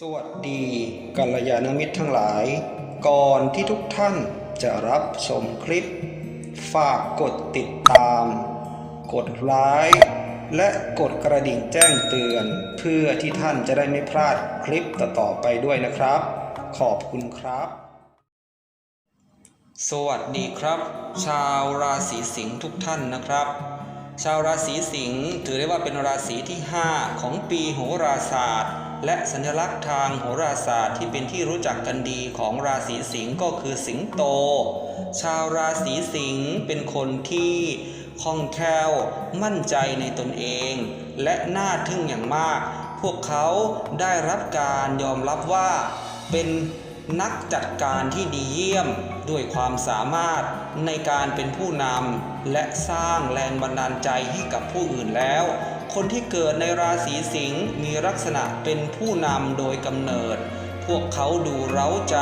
สวัสดีกัลยาณมิตรทั้งหลาย ก่อนที่ทุกท่านจะรับชมคลิป ฝากกดติดตาม กดไลค์และกดกระดิ่งแจ้งเตือน เพื่อที่ท่านจะได้ไม่พลาดคลิปต่อๆไปด้วยนะครับ ขอบคุณครับ สวัสดีครับ ชาวราศีสิงห์ทุกท่านนะครับ ชาวราศีสิงห์ถือได้ว่าเป็นราศีที่ 5 ของปีโหราศาสตร์ และสัญลักษณ์ทางโหราศาสตร์ที่เป็นที่รู้จักกันดีของราศีสิงห์ก็คือสิงโต ชาวราศีสิงห์เป็นคนที่คล่องแคล่วมั่นใจในตนเอง และน่าทึ่งอย่างมาก พวกเขาได้รับการยอมรับว่า เป็นนักจัดการที่ดีเยี่ยมด้วยความสามารถในการเป็นผู้นำและสร้างแรงบันดาลใจให้กับผู้อื่นแล้ว คนที่เกิดในราศีสิงห์มีลักษณะเป็นผู้นำโดยกำเนิด พวกเขาดูเร้าใจ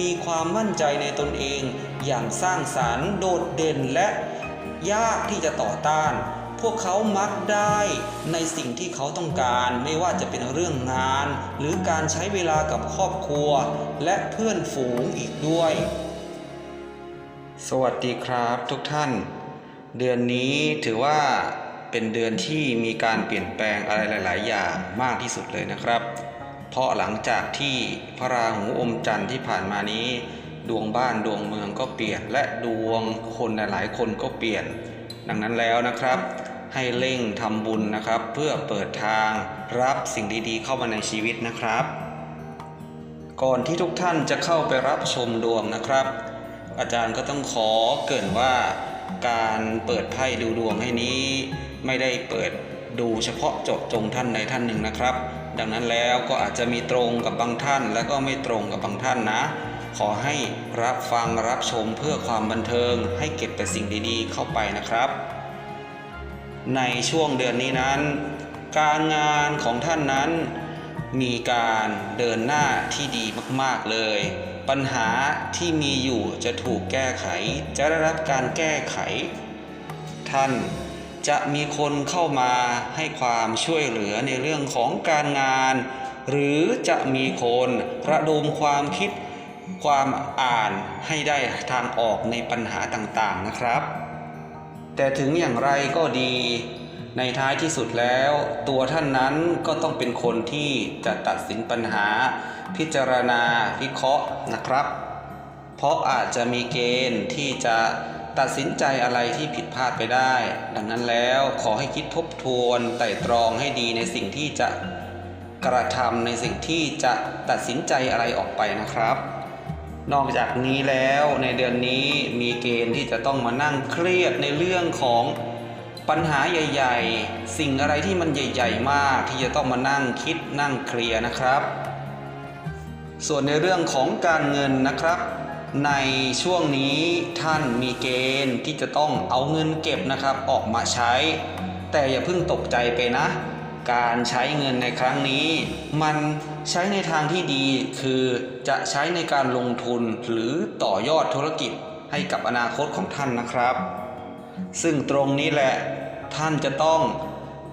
มีความมั่นใจในตนเอง อย่างสร้างสารรค์โดดเด่นและยากที่จะต่อต้าน พวกเขามักได้ในสิ่งที่เขาต้องการไม่ว่าจะเป็นเรื่องงาน หรือการใช้เวลากับครอบครัว และเพื่อนฝูงอีกด้วย สวัสดีครับทุกท่าน เดือนนี้ถือว่า เป็นเดือนที่มีการเปลี่ยนแปลงอะไรหลาย ๆ อย่างมากที่สุดเลยนะครับ เพราะหลังจากที่พระราหูอมจันทร์ที่ผ่านมานี้ ดวงบ้านดวงเมืองก็เปลี่ยน และดวงคนหลาย ๆ คนก็เปลี่ยน ดังนั้นแล้วนะครับ ให้เร่งทำบุญนะครับ เพื่อเปิดทางรับสิ่งดี ๆ เข้ามาในชีวิตนะครับ ก่อนที่ทุกท่านจะเข้าไปรับชมดวงนะครับ อาจารย์ก็ต้องขอเกรินว่าการเปิดไพ่ดูดวงให้นี้ ไม่ได้เปิดดูเฉพาะเจาะจงท่านใดท่านหนึ่งนะครับ ดังนั้นแล้วก็อาจจะมีตรงกับบางท่าน และก็ไม่ตรงกับบางท่านนะ ขอให้รับฟังรับชมเพื่อความบันเทิง ให้เก็บแต่สิ่งดีๆ เข้าไปนะครับ ในช่วงเดือนนี้นั้น การงานของท่านนั้น มีการเดินหน้าที่ดีมากๆเลย ปัญหาที่มีอยู่จะถูกแก้ไข จะได้รับการแก้ไข ท่าน จะมีคนเข้ามาให้ความช่วยเหลือในเรื่องของการงาน หรือจะมีคนระดมความคิดความอ่านให้ได้ทางออกในปัญหาต่างๆนะครับ แต่ถึงอย่างไรก็ดี ในท้ายที่สุดแล้ว ตัวท่านนั้นก็ต้องเป็นคนที่จะตัดสินปัญหา พิจารณาวิเคราะห์นะครับ เพราะอาจจะมีเกณฑ์ที่จะตัดสินใจอะไรที่ผิดพลาดไปได้ ดังนั้นแล้วขอให้คิดทบทวนไตร่ตรองให้ดีในสิ่งที่จะกระทำในสิ่งที่จะตัดสินใจอะไรออกไปนะครับ นอกจากนี้แล้วในเดือนนี้มีเกณฑ์ที่จะต้องมานั่งเครียดในเรื่องของปัญหาใหญ่ ๆ สิ่งอะไรที่มันใหญ่ ๆ มากที่จะต้องมานั่งคิดนั่งเคลียร์นะครับ ส่วนในเรื่องของการเงินนะครับ ในช่วงนี้ท่านมีเกณฑ์ที่จะต้องเอาเงินเก็บนะครับออกมาใช้ แต่อย่าเพิ่งตกใจไปนะ การใช้เงินในครั้งนี้ มันใช้ในทางที่ดีคือจะใช้ในการลงทุนหรือต่อยอดธุรกิจให้กับอนาคตของท่านนะครับ ซึ่งตรงนี้แหละท่านจะต้อง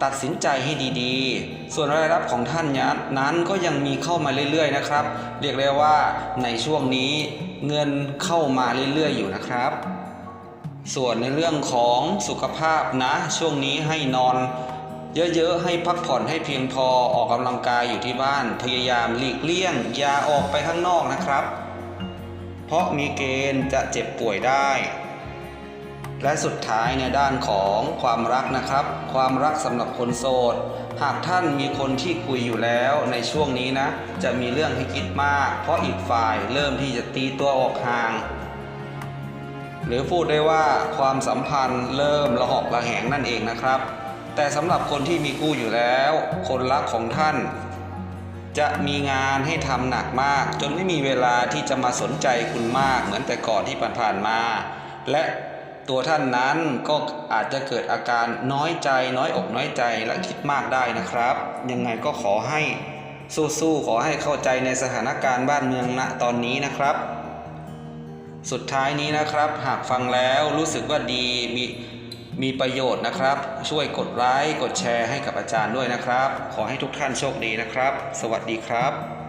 ตัดสินใจให้ดีๆ ส่วนรายรับของท่านนั้นก็ยังมีเข้ามาเรื่อยๆนะครับ เรียกได้ว่าในช่วงนี้เงินเข้ามาเรื่อยๆอยู่นะครับ ส่วนในเรื่องของสุขภาพนะ ช่วงนี้ให้นอน เยอะๆ ให้พักผ่อนให้เพียงพอออกกำลังกายอยู่ที่บ้าน พยายามหลีกเลี่ยงอย่าออกไปข้างนอกนะครับ เพราะมีเกณฑ์จะเจ็บป่วยได้ และสุดท้ายในด้านของความรักนะครับ ความรักสำหรับคนโสด หากท่านมีคนที่คุยอยู่แล้วในช่วงนี้นะ จะมีเรื่องให้คิดมาก เพราะอีกฝ่ายเริ่มที่จะตีตัวออกห่าง หรือพูดได้ว่าความสัมพันธ์เริ่มระหอกระแหงนั่นเองนะครับ แต่สำหรับคนที่มีคู่อยู่แล้ว คนรักของท่านจะมีงานให้ทำหนักมาก จนไม่มีเวลาที่จะมาสนใจคุณมากเหมือนแต่ก่อนที่ผ่านๆมา และ ตัวท่านนั้นก็อาจจะเกิดอาการน้อยใจ น้อยอกน้อยใจและคิดมากได้นะครับ ยังไงก็ขอให้สู้ๆขอให้เข้าใจในสถานการณ์บ้านเมืองณตอนนี้นะครับ สุดท้ายนี้นะครับ หากฟังแล้วรู้สึกว่าดีมีมีประโยชน์นะครับ ช่วยกดไลค์กดแชร์ให้กับอาจารย์ด้วยนะครับ ขอให้ทุกท่านโชคดีนะครับ สวัสดีครับ